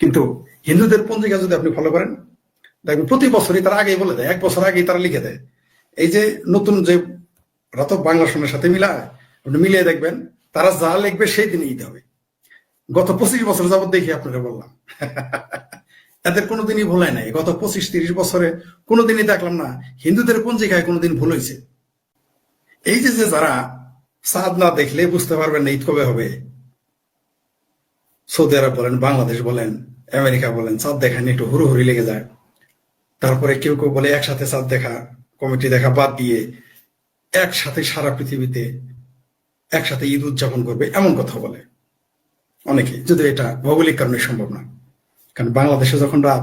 কিন্তু হিন্দুদের পঞ্জিকা যদি আপনি ফলো করেন, দেখবেন প্রতি বছরই তারা আগেই বলে দেয়, এক বছর আগেই তারা লিখে দেয়। এই যে নতুন যে রাতক বাংলা সনের সাথে মিলায়, আপনি মিলিয়ে দেখবেন, তারা যা লিখবে সেই দিনই ঈদ হবে। গত পঁচিশ বছর যাবত দেখি আপনাকে বললাম। এদের কোনোদিনই ভুল হয় নাই। গত পঁচিশ তিরিশ বছরে কোনোদিনই দেখলাম না, হিন্দুদের পঞ্জিকায় কোনোদিন ভুল হয়েছে। এই যে যারা চাঁদ না দেখলে বুঝতে পারবেন না ঈদ কবে হবে সৌদি আরব বলেন, বাংলাদেশ বলেন, আমেরিকা বলেন, চাঁদ দেখা নিয়ে একটু হুড়োহুড়ি লেগে যায়। তারপরে কেউ কেউ বলে, একসাথে চাঁদ দেখা, কমিটি দেখা বাদ দিয়ে একসাথে সারা পৃথিবীতে একসাথে ঈদ উদযাপন করবে, এমন কথা বলে অনেকে। যদি এটা ভৌগোলিক কারণে সম্ভব না। কারণ বাংলাদেশে যখন রাত,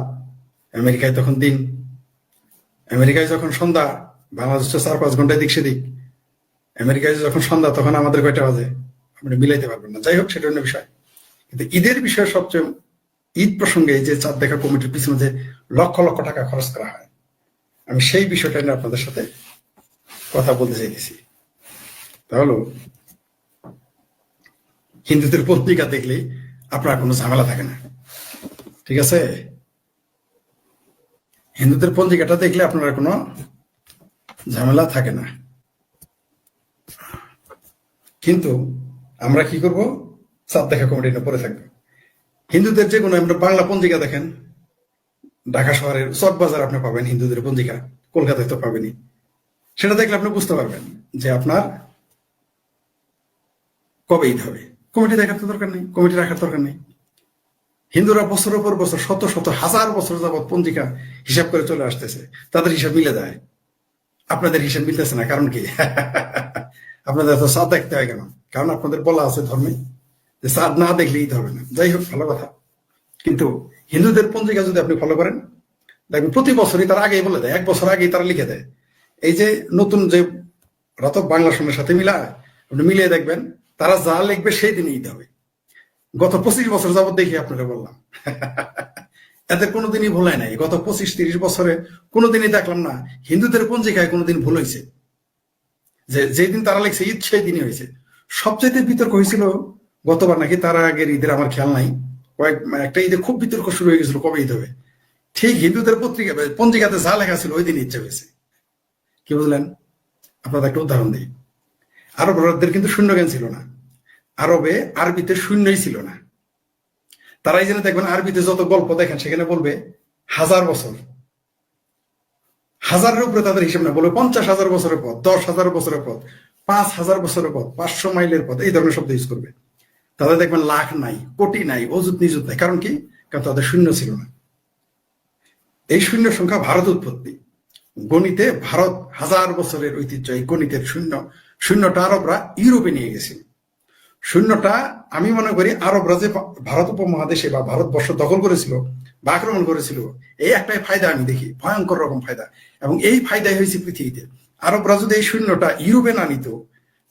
আমেরিকায় তখন দিন, আমেরিকায় যখন সন্ধ্যা, বাংলাদেশে চার পাঁচ ঘন্টায় দিক সেদিক। আমেরিকায় যখন সন্ধ্যা, তখন আমাদের কয়টা বাজে? আপনি মিলাইতে পারবেন না। যাই হোক, সেটা অন্য বিষয়। কিন্তু ঈদের বিষয়ে সবচেয়ে ঈদ প্রসঙ্গে যে চাঁদ দেখা কমিটির পিছনে যে লক্ষ লক্ষ টাকা খরচ করা হয়, আমি সেই বিষয়টা নিয়ে আপনাদের সাথে কথা বলতে চাইতেছি। তাহলে হিন্দুদের পত্রিকা দেখলেই আপনার কোনো ঝামেলা থাকে না। ঠিক আছে? হিন্দুদের পঞ্জিকাটা দেখলে আপনার কোনো ঝামেলা থাকে না। কিন্তু আমরা কি করব? চাঁদ দেখা কমিটির পরে থাকবে। হিন্দুদের যে কোনো, আমরা বাংলা পঞ্জিকা দেখেন, ঢাকা শহরের চক বাজার আপনি পাবেন হিন্দুদের পঞ্জিকা, কলকাতায় তো পাবেনই। সেটা দেখলে আপনি বুঝতে পারবেন যে আপনার কবে ঈদ হবে। কমিটি দেখার তো দরকার নেই, কমিটি রাখার দরকার নেই। হিন্দুরা বছরের পর বছর, শত শত হাজার বছর যাবৎ পঞ্জিকা হিসাব করে চলে আসতেছে। তাদের হিসাব মিলে যায়। আপনাদের হিসাব মিলতেছে না, কারণ কি? আপনাদের তো সাদ দেখতে হয় কেন? কারণ আপনাদের বলা আছে ধর্মে। যে সাদ না দেখলে ঈদ হবে না। যাই হোক, ভালো কথা। কিন্তু হিন্দুদের পঞ্জিকা যদি আপনি ফলো করেন, দেখবেন প্রতি বছরই তারা আগেই বলে দেয়, এক বছর আগেই তারা লিখে দেয়। এই যে নতুন যে রাতক বাংলা সনের সাথে মিলায়, আপনি মিলিয়ে দেখবেন, তারা যা লিখবে সেই দিনই ঈদ হবে। গত পঁচিশ বছর যাবত দেখি আপনারা বললাম। এদের কোনোদিনই ভুল হয় নাই। গত পঁচিশ, তিরিশ বছরে কোনোদিনই দেখলাম না, হিন্দুদের পঞ্জিকায় কোনোদিন ভুল হয়েছে। যে যেদিন তারা লিখছে, ঈদ সেই দিনই হয়েছে। সবচাইতে বিতর্ক হয়েছিল গতবার নাকি তারা আগের ঈদের আমার খেয়াল নাই। কয়েক একটা ঈদে খুব বিতর্ক শুরু হয়ে গেছিল কবে ঈদ হবে? ঠিক হিন্দুদের পত্রিকা পঞ্জিকাতে যা লেখা ছিল ওই দিন ইচ্ছা হয়েছে কি বুঝলেন? আপনাদের একটা উদাহরণ দিই। আরবদের কিন্তু শূন্য জ্ঞান ছিল না। আরবে আরবিতে শূন্যই ছিল না। তারাই যেন দেখবেন আরবিতে যত গল্প দেখেন, সেখানে বলবে হাজার বছর। হাজারের উপরে তাদের হিসেব না, বলবে পঞ্চাশ হাজার বছরের পথ, দশ হাজার বছরের পথ, পাঁচ হাজার বছরের পথ, পাঁচশো মাইলের পথ, এই ধরনের শব্দ ইউজ করবে। তাদের দেখবেন লাখ নাই, কোটি নাই অজুত নিযুত নাই। কারণ কি? কারণ তাদের শূন্য ছিল না। এই শূন্য সংখ্যা ভারত উৎপত্তি। গণিতে ভারত হাজার বছরের ঐতিহ্য, এই গণিতের শূন্য। শূন্যটা আরবরা ইউরোপে নিয়ে গেছিল। শূন্যটা আমি মনে করি আরবরা যে ভারত উপমহাদেশে বা ভারতবর্ষ দখল করেছিল বা আক্রমণ করেছিল, এই একটাই ফায়দা আমি দেখি, ভয়ঙ্কর রকম ফায়দা। এবং এই ফায়দাই হয়েছে পৃথিবীতে। আরবরা যদি এই শূন্যটা ইউরোপে না নিত,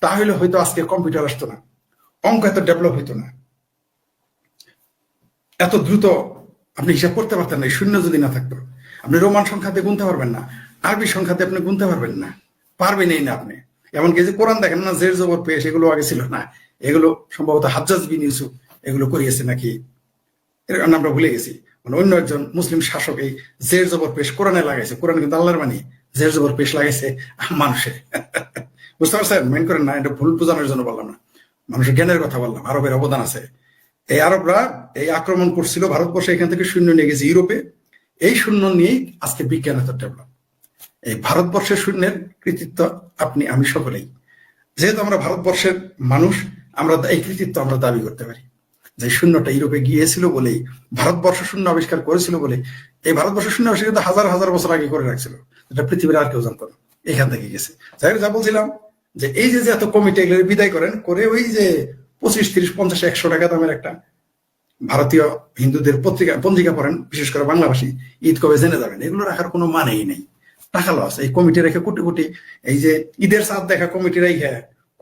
তাহলে হয়তো আজকে কম্পিউটার আসতো না। অঙ্ক এত ডেভেলপ হইতো না। এত দ্রুত আপনি হিসাব করতে পারতেন না শূন্য যদি না থাকতো। আপনি রোমান সংখ্যাতে গুনতে পারবেন না, আরবি সংখ্যাতে আপনি গুনতে পারবেন না, পারবেনই না আপনি। এমনকি যে কোরআন দেখেন না, জের জবর পেশ এগুলো আগে ছিল না। এগুলো সম্ভবত হাজ্জাজ বিন ইউসুফ এগুলো করিয়েছে নাকি? এর আমরা ভুলে গেছি। মানে অন্য একজন মুসলিম শাসক এই জের জবর পেশ কোরআনে লাগাইছে। কোরআন কিন্তু আল্লাহর মানি জের জবর পেশ লাগাইছে মানুষের। বুঝতে পারছেন? মেন করেন না, এটা ভুল বোঝানোর জন্য বললাম না। মানুষের জ্ঞানের কথা বললাম, আরবের অবদান আছে। এই আরবরা এই আক্রমণ করছিল ভারতবর্ষে, এখান থেকে শূন্য নিয়ে গেছে ইউরোপে। এই শূন্য নিয়েই আজকে বিজ্ঞান এত ডেভেলপ। এই ভারতবর্ষের শূন্যের কৃতিত্ব আপনি, আমি সকলেই। যেহেতু আমরা ভারতবর্ষের মানুষ, আমরা এই কৃতিত্ব আমরা দাবি করতে পারি। যে শূন্যটা ইউরোপে গিয়েছিল বলেই, ভারতবর্ষ শূন্য আবিষ্কার করেছিল বলে এই ভারতবর্ষ শূন্য আবিষ্কার হাজার হাজার বছর আগে করে রাখছিল। এটা পৃথিবীর আর কেউ জানতো না। এখান থেকে গেছে। যাই যা বলছিলাম যে এই যে এত কমিটি, এগুলো বিদায় করেন, করে ওই যে পঁচিশ, তিরিশ, পঞ্চাশ, একশো টাকা দামের একটা ভারতীয় হিন্দুদের পত্রিকা, পঞ্জিকা পড়েন, বিশেষ করে বাংলাভাষী, ঈদ কবে জেনে যাবেন, এগুলো রাখার কোনো মানেই নেই। টাকা লস এই কমিটি রেখে কোটি কোটি, এই যে ঈদের সাথ দেখা কমিটি রেখে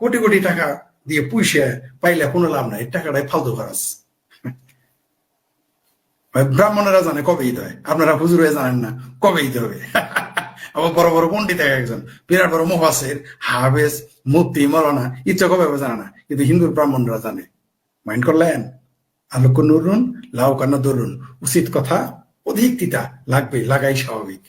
কোটি কোটি টাকা দিয়ে পুষে পাইলে কোনো লাভ নাই, টাকাটাই ফালতু খরচ। ব্রাহ্মণেরা জানে কবে ঈদ হয়, আপনারা হুজুর জানেন না, কবে ঈদ হবে? আবার বড় বড় পন্ডিত একজন, বিরাট বড় মুহাসের হাবেজ মুক্তি মরানা ইচ্ছা কবে জানে না, কিন্তু হিন্দুর ব্রাহ্মণরা জানে। মাইন্ড করলেন? আলোক নুরুন, লাউ কান্না দরুন। উচিত কথা অধিক তিতা, লাগবে, লাগাই স্বাভাবিক।